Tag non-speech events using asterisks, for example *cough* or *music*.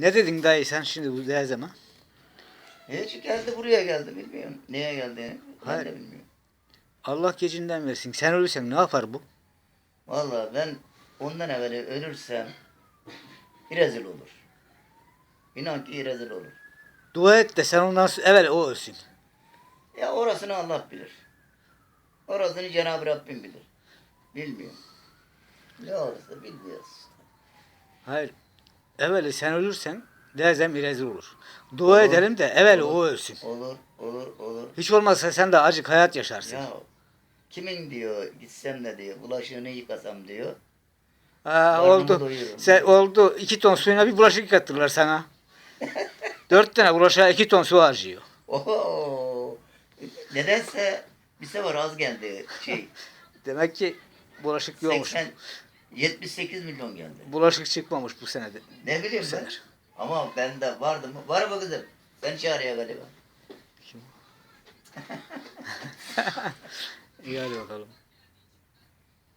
Ne dedin dayı sen şimdi bu ne zaman? Hiç geldi buraya geldi bilmiyorum. Neye geldi ben Hayır. de bilmiyorum. Allah gecinden versin. Sen ölürsen ne yapar bu? Vallahi ben ondan evvel ölürsem rezil olur. İnan ki rezil olur. Dua et de sen ondan sonra evvel o ölsün. Ya orasını Allah bilir. Orasını Cenab-ı Rabbim bilir. Bilmiyorum. Ne olursa bilmiyoruz. Hayır. Evveli sen ölürsen dezem rezil olur. Dua edelim de evvel o ölsün. Olur, olur, olur. Hiç olmazsa sen de acık hayat yaşarsın. Ya kimin diyor gitsem de diyor bulaşığını yıkasam diyor. Aa, oldu. doyururum. Sen, oldu. iki ton suyuna bir bulaşık yıkatırlar sana. *laughs* Dört tane bulaşığa iki ton su harcıyor. Oho. Nedense bir sefer az geldi şey. *laughs* Demek ki bulaşık yokmuş. 80 78 milyon geldi. Bulaşık çıkmamış bu senede. Ne bileyim ben. sefer. Ama bende vardı mı? Var mı kızım? Sen çağırıyor galiba. *laughs* İyi hadi bakalım.